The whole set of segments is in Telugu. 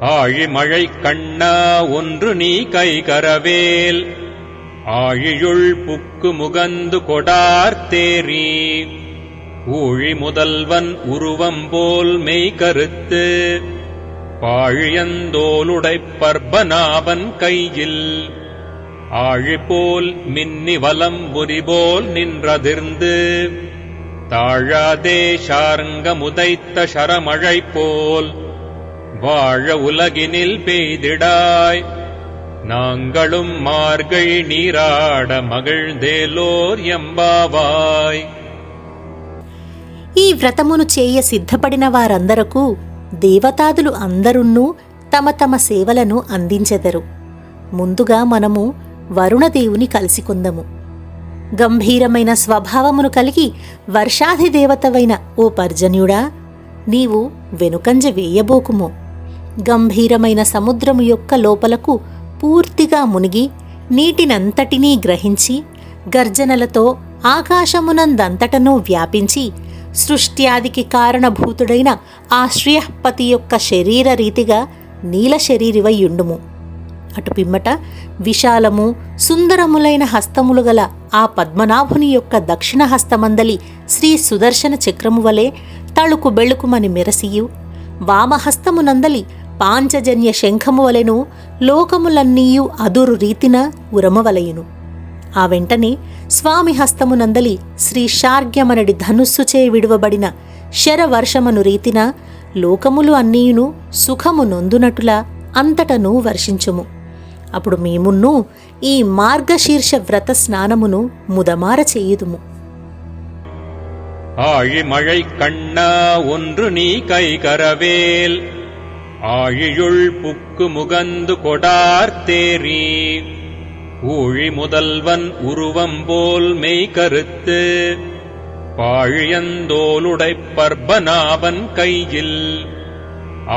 ஆழிமழை கண்ணா ஒன்று நீ கைகரவேல் ஆழியுள் புக்கு முகந்து கொடார்த்தேரி ஊழி முதல்வன் உருவம் போல் மெய்கருத்து பாழியந்தோலுடைப் பர்பனாவன் கையில். ஆழிபோல் மின்னி வலம் புரிபோல் நின்றதிர்ந்து. தாழாதே ஷார்ங்க முதைத்த ஷரமழை போல் வாழ உலகினில் பெய்திடாய் நாங்களும் மார்கழி நீராட மகிழ்ந்தேலோர் எம்பாவாய் ఈ వ్రతమును చేయ సిద్ధపడిన వారందరకు దేవతాదులు అందరున్నూ తమ తమ సేవలను అందించెదరు ముందుగా మనము వరుణదేవుని కలుసుకుందము గంభీరమైన స్వభావమును కలిగి వర్షాధిదేవతవైన ఓ పర్జన్యుడా నీవు వెనుకంజ వేయబోకుము గంభీరమైన సముద్రము యొక్క లోపలకు పూర్తిగా మునిగి నీటినంతటినీ గ్రహించి గర్జనలతో ఆకాశమునందంతటనూ వ్యాపించి సృష్ట్యాదికి కారణభూతుడైన ఆ శ్రియపతి యొక్క శరీర రీతిగా నీల శరీరివయ్యుండుము అటు పిమ్మట విశాలము సుందరములైన హస్తములు గల ఆ పద్మనాభుని యొక్క దక్షిణ హస్తమందలి శ్రీ సుదర్శన చక్రము వలె తళుకు బెళుకుమని మెరసియు. వామహస్తమునందలి పాంచజన్య శంఖము వలెను లోకములన్నీయు అదురు రీతిన ఉరమవలయును ఆ వెంటనే స్వామి హస్తమునందలి శ్రీ శార్గ్యమనడి ధనుస్సుచే విడువబడిన శరవర్షమను రీతిన లోకములు అన్నీయును సుఖము నొందునటులా అంతటను వర్షించుము అప్పుడు మేమున్నూ ఈ మార్గశీర్ష వ్రత స్నానమును ముదమార చేయుదుము ஆழிமழை கண்ணா ஒன்று நீ கைகரவேல் ஆழியுள் புக்கு முகந்து கொடார்த்தேரி ஊழி முதல்வன் உருவம் போல் மெய்கருத்து பாழியந்தோலுடைப் பர்பனாவன் கையில்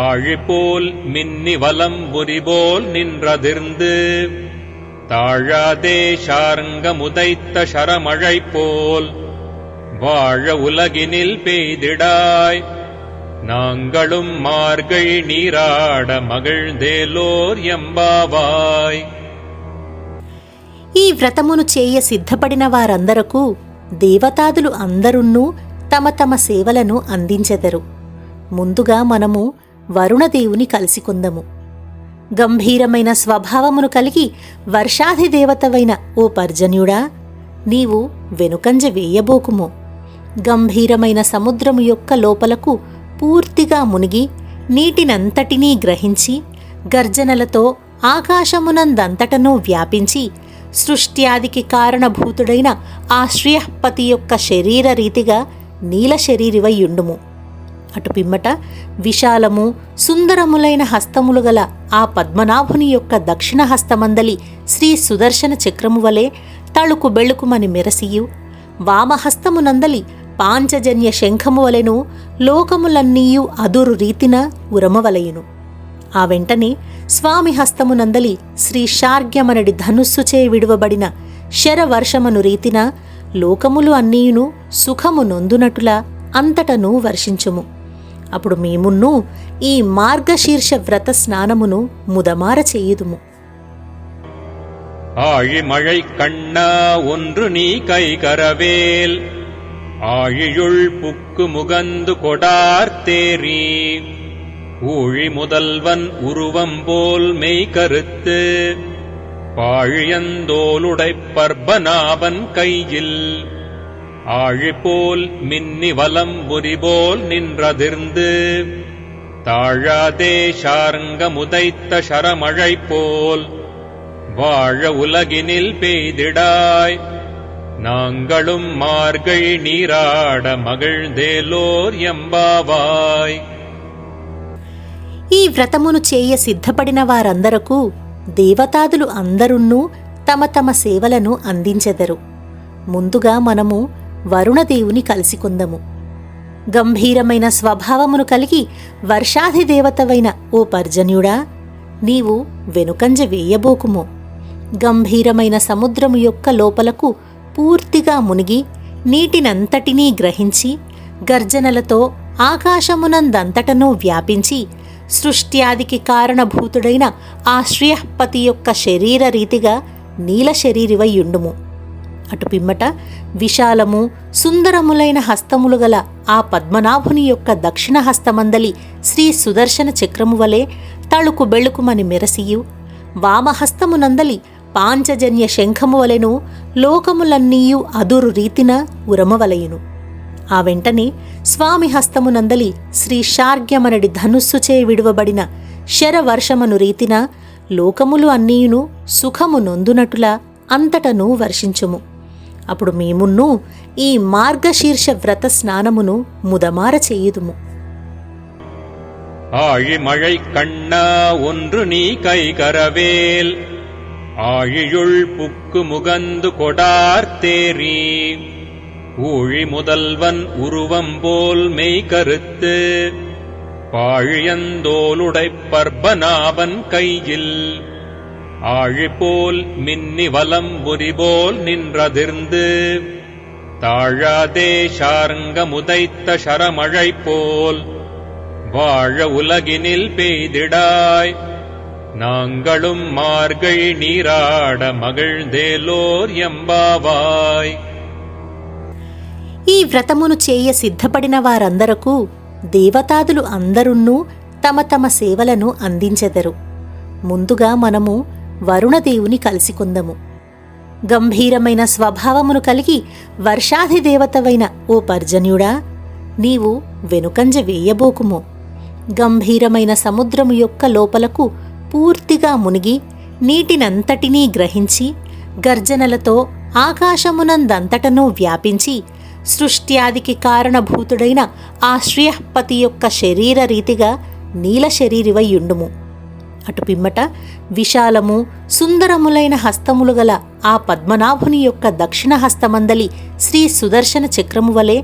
ஆழிபோல் மின்னி வலம் புரிபோல் நின்றதிர்ந்து தாழாதே ஷார்ங்க சரமழை போல் வாழ உலகினில் பெய்திடாய் நாங்களும் மார்கழி நீராட மகிழ்ந்தேலோர் எம்பாவாய் ఈ వ్రతమును చేయ సిద్ధపడిన వారందరకు దేవతాదులు అందరున్నూ తమ తమ సేవలను అందించెదరు ముందుగా మనము వరుణదేవుని కలుసుకుందము గంభీరమైన స్వభావమును కలిగి వర్షాధిదేవతవైన ఓ పర్జన్యుడా నీవు వెనుకంజ వేయబోకుము గంభీరమైన సముద్రము యొక్క లోపలకు పూర్తిగా మునిగి నీటినంతటినీ గ్రహించి గర్జనలతో ఆకాశమునందంతటనూ వ్యాపించి సృష్ట్యాదికి కారణభూతుడైన ఆ శ్రీహపతి యొక్క శరీర రీతిగా నీల శరీరివయ్యుండుము అటు పిమ్మట విశాలము సుందరములైన హస్తములు గల ఆ పద్మనాభుని యొక్క దక్షిణ హస్తమందలి శ్రీ సుదర్శన చక్రము వలె తళుకు బెళుకుమని మెరసియు వామహస్తమునందలి పాంచజన్య శంఖము వలెను లోకములన్నీయు అదురు రీతిన ఉరమవలయును ఆ వెంటనే స్వామి హస్తమునందలి శ్రీ శార్గ్యమనడి ధనుస్సుచే విడువబడిన శరవర్షమను రీతిన లోకములు అన్నీయును సుఖము నొందునటులా అంతటను వర్షించుము అప్పుడు మేమున్నూ ఈ మార్గశీర్ష వ్రత స్నానమును ముదమార చేయుదుము ஆழிமழை கண்ணா ஒன்று நீ கைகரவேல் ஆழியுள் புக்கு முகந்து கொடார்த்தேரி ஊழி முதல்வன் உருவம் போல் மெய்கருத்து பாழியந்தோலுடைப் பர்பனாவன் கையில் ஆழிபோல் மின்னி வலம் புரிபோல் நின்றதிர்ந்து தாழாதே சார்ங்க முதைத்த ஷரமழை போல் வாழ உலகினில் பெய்திடாய் நாங்களும் மார்கழி நீராட மகிழ்ந்தேலோர் எம்பாவாய் ఈ వ్రతమును చేయ సిద్ధపడిన వారందరకు దేవతాదులు అందరున్నూ తమ తమ సేవలను అందించెదరు ముందుగా మనము వరుణదేవుని కలుసుకుందము గంభీరమైన స్వభావమును కలిగి వర్షాధిదేవతవైన ఓ పర్జన్యుడా నీవు వెనుకంజ వేయబోకుము గంభీరమైన సముద్రము యొక్క లోపలకు పూర్తిగా మునిగి నీటినంతటినీ గ్రహించి గర్జనలతో ఆకాశమునందంతటనూ వ్యాపించి సృష్ట్యాదికి కారణభూతుడైన ఆ శ్రేయపతి యొక్క శరీర రీతిగా నీల శరీరివయ్యుండుము అటు పిమ్మట విశాలము సుందరములైన హస్తములు గల ఆ పద్మనాభుని యొక్క దక్షిణ హస్తమందలి శ్రీ సుదర్శన చక్రము వలె తళుకు బెళుకుమని మెరసియు వామహస్తమునందలి పాంచజన్య శంఖము వలెను లోకములన్నీయు అదురు రీతిన ఉరమవలయును ఆ వెంటనే స్వామి హస్తమునందలి శ్రీ శార్గ్యమనడి ధనుస్సుచే విడువబడిన శరవర్షమను రీతిన లోకములు అన్నీయును సుఖము నొందునటులా అంతటను వర్షించుము అప్పుడు మేమున్నూ ఈ మార్గశీర్ష వ్రత స్నానమును ముదమార చేయుదుము ஆழிமழை கண்ணா ஒன்று நீ கைகரவேல் ஆழியுள் புக்கு முகந்து கொடார்த்தேரி ஊழி முதல்வன் உருவம் போல் மெய் கருத்து பாழியந்தோலுடைப் பர்பனாவன் கையில் ஆழிபோல் மின்னி வலம் புரிபோல் நின்றதிர்ந்து தாழாதே ஷார்ங்க முதைத்த சரமழை போல் வாழ உலகினில் பெய்திடாய் நாங்களும் மார்கழி நீராட மகிழ்ந்தேலோர் எம்பாவாய் ఈ వ్రతమును చేయ సిద్ధపడిన వారందరకు దేవతాదులు అందరున్నూ తమ తమ సేవలను అందించెదరు ముందుగా మనము వరుణదేవుని కలుసుకుందము గంభీరమైన స్వభావమును కలిగి వర్షాధిదేవతవైన ఓ పర్జన్యుడా నీవు వెనుకంజ వేయబోకుము గంభీరమైన సముద్రము యొక్క లోపలకు పూర్తిగా మునిగి నీటినంతటినీ గ్రహించి గర్జనలతో ఆకాశమునందంతటనూ వ్యాపించి సృష్ట్యాదికి కారణభూతుడైన ఆ శ్రీహపతి యొక్క శరీర రీతిగా నీల శరీరివయ్యుండుము అటు పిమ్మట విశాలము సుందరములైన హస్తములు గల ఆ పద్మనాభుని యొక్క దక్షిణ హస్తమందలి శ్రీ సుదర్శన చక్రము వలె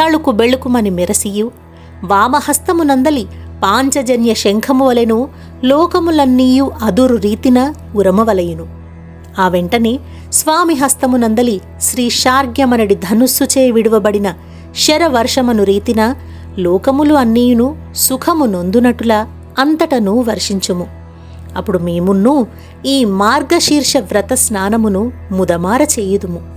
తళుకు బెళుకుమని మెరసియు వామహస్తమునందలి పాంచజన్య శంఖము వలెను లోకములన్నీయు అదురు రీతిన ఉరమవలయును. ఆ వెంటనే స్వామి హస్తమునందలి శ్రీ శార్గ్యమనడి ధనుస్సుచే విడువబడిన శరవర్షమను రీతిన లోకములు అన్నీయును సుఖము నొందునటులా అంతటను వర్షించుము. అప్పుడు మేమున్నూ ఈ మార్గశీర్ష వ్రత స్నానమును ముదమార చేయుదుము.